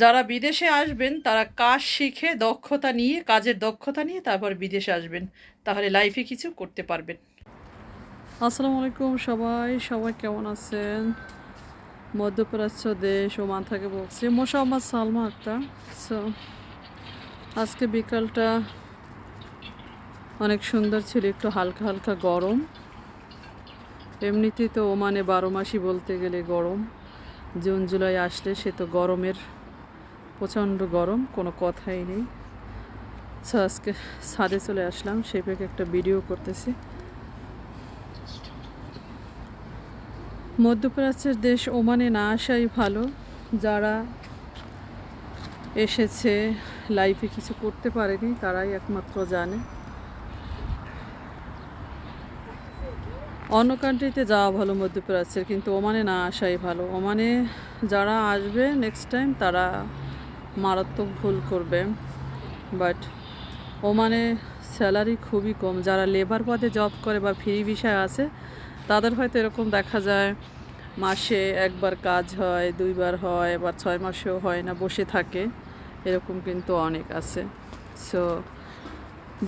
যারা বিদেশে আসবেন, তারা কাজ শিখে দক্ষতা নিয়ে, কাজের দক্ষতা নিয়ে তারপর বিদেশে আসবেন। তাহলে লাইফে কিছু করতে পারবেন। আসসালামু আলাইকুম সবাই। সবাই কেমন আছেন? মধ্যপ্রাচ্য দেশ ওমান থেকে বলছি। মোসাম্মদ সালমা আক্তার। সো আজকে বিকালটা অনেক সুন্দর ছিল। একটু হালকা হালকা গরম। এমনিতেই তো ওমানে বারো মাসই বলতে গেলে গরম। জুন, জুলাই আসলে সে তো গরমের প্রচণ্ড গরম, কোনো কথাই নেই। সো আজকে ছাদে চলে আসলাম সেপেকে একটা ভিডিও করতেছি। মধ্যপ্রাচ্যের দেশ ওমানে না আসাই ভালো। যারা এসেছে লাইফে কিছু করতে পারেনি, তারাই একমাত্র জানে। অন্য কান্ট্রিতে যাওয়া ভালো মধ্যপ্রাচ্যের, কিন্তু ওমানে না আসাই ভালো। ওমানে যারা আসবে নেক্সট টাইম তারা মারাত্মক ভুল করবে। বাট ওমানে স্যালারি খুবই কম। যারা লেবার পদে জব করে বা ফ্রি বিষয় আছে, তাদের হয়তো এরকম দেখা যায়, মাসে একবার কাজ হয়, দুইবার হয় বা ছয় মাসেও হয় না, বসে থাকে। এরকম কিন্তু অনেক আছে। সো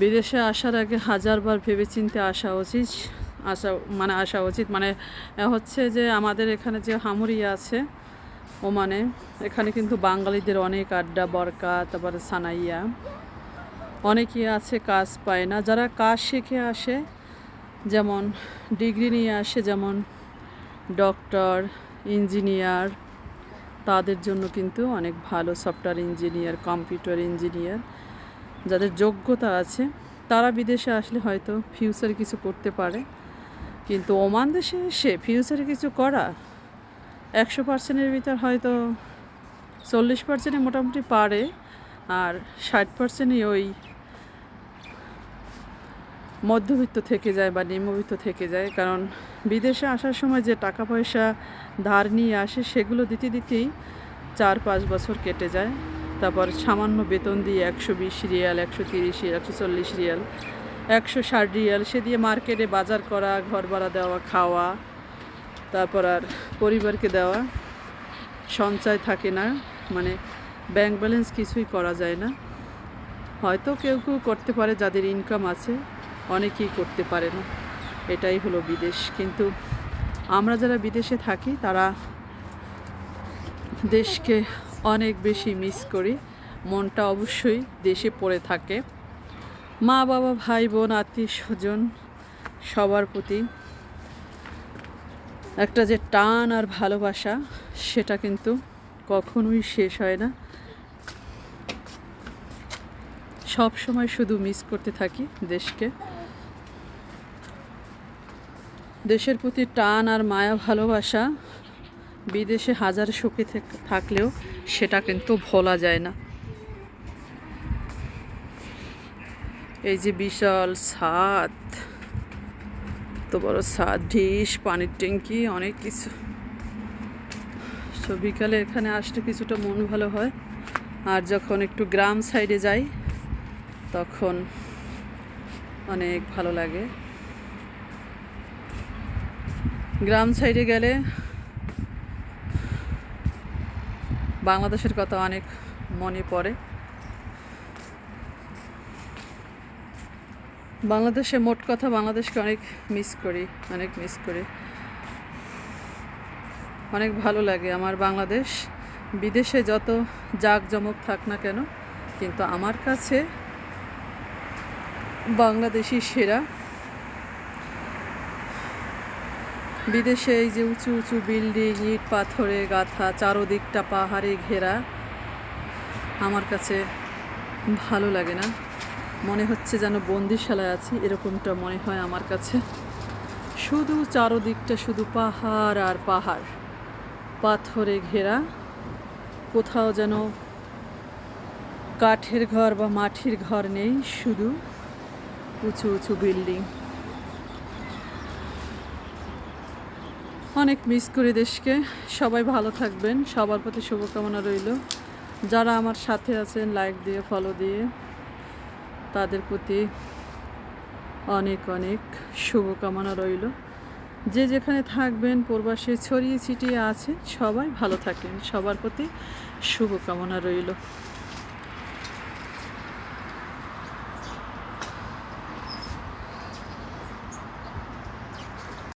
বিদেশে আসার আগে হাজারবার ভেবেচিন্তে আসা উচিত, আসা মানে আসা উচিত। মানে হচ্ছে যে আমাদের এখানে যে হামুরিয়া আছে ওমানে এখানে কিন্তু বাঙালিদের অনেক আড্ডা, বরকা, তারপরে সানাইয়া। অনেকেই আছে, কাজ পায় না। যারা কাজ শিখে আসে, যেমন ডিগ্রি নিয়ে আসে, যেমন ডক্টর, ইঞ্জিনিয়ার, তাদের জন্য কিন্তু অনেক ভালো সফটওয়্যার ইঞ্জিনিয়ার, কম্পিউটার ইঞ্জিনিয়ার যাদের যোগ্যতা আছে, তারা বিদেশে আসলে হয়তো ফিউচারে কিছু করতে পারে। কিন্তু ওমান দেশে এসে ফিউচারে কিছু করা একশো পার্সেন্টের ভিতর হয়তো চল্লিশ পার্সেন্টে মোটামুটি পারে আর ষাট পার্সেন্টই ওই মধ্যবিত্ত থেকে যায় বা নিম্নবিত্ত থেকে যায়। কারণ বিদেশে আসার সময় যে টাকা পয়সা ধার নিয়ে আসে, সেগুলো দিতে দিতেই চার পাঁচ বছর কেটে যায়। তারপর সামান্য বেতন দিয়ে একশো বিশ রিয়াল, একশো তিরিশ একশো চল্লিশ রিয়াল, একশো ষাট রিয়াল, সে দিয়ে মার্কেটে বাজার করা ঘর ভাড়া দেওয়া, খাওয়া তারপর আর পরিবারকে দেওয়া, সঞ্চয় থাকে না মানে ব্যাংক ব্যালেন্স কিছুই করা যায় না। হয়তো কেউ কেউ করতে পারে যাদের ইনকাম আছে, অনেকেই করতে পারে না। এটাই হলো বিদেশ। কিন্তু আমরা যারা বিদেশে থাকি, তারা দেশকে অনেক বেশি মিস করি। মনটা অবশ্যই দেশে পড়ে থাকে। মা বাবা ভাই বোন আত্মীয় স্বজন সবার প্রতি একটা যে টান আর ভালোবাসা, সেটা কিন্তু কখনোই শেষ হয় না। সব সময় শুধু মিস করতে থাকি দেশকে। দেশের প্রতি টান আর মায়া, ভালোবাসা, বিদেশে হাজার সুখে থেক- থাকলেও সেটা কিন্তু ভোলা যায় না। এই যে বিশাল ছাদ তো বড় সাদ ঢিস, পানির ট্যাঙ্কি, অনেক কিছু। তো বিকালে এখানে আসলে কিছুটা মন ভালো হয়। আর যখন একটু গ্রাম সাইডে যাই, তখন অনেক ভালো লাগে। গ্রাম সাইডে গেলে বাংলাদেশের কথা অনেক মনে পড়ে। বাংলাদেশে মোট কথা বাংলাদেশকে অনেক মিস করি, অনেক মিস করি। অনেক ভালো লাগে আমার বাংলাদেশ। বিদেশে যত জাঁকজমক থাক না কেন, কিন্তু আমার কাছে বাংলাদেশি সেরা। বিদেশে এই যে উঁচু উঁচু বিল্ডিং, ইট পাথরে গাথা, চারোদিকটা পাহাড়ে ঘেরা, আমার কাছে ভালো লাগে না। মনে হচ্ছে যেন বন্দিশালায় আছি, এরকমটা মনে হয় আমার কাছে। শুধু চারোদিকটা শুধু পাহাড় আর পাহাড়। পাথরে ঘেরা, কোথাও যেন কাঠের ঘর বা মাটির ঘর নেই, শুধু উঁচু উঁচু বিল্ডিং। অনেক মিস করি দেশকে। সবাই ভালো থাকবেন। সবার প্রতি শুভকামনা রইল। যারা আমার সাথে আছেন লাইক দিয়ে ফলো দিয়ে। তাদের প্রতি অনেক অনেক শুভকামনা রইল। যে যেখানে থাকবেন, প্রবাসে ছড়িয়ে ছিটিয়ে আছে সবাই ভালো থাকেন সবার প্রতি শুভকামনা রইল।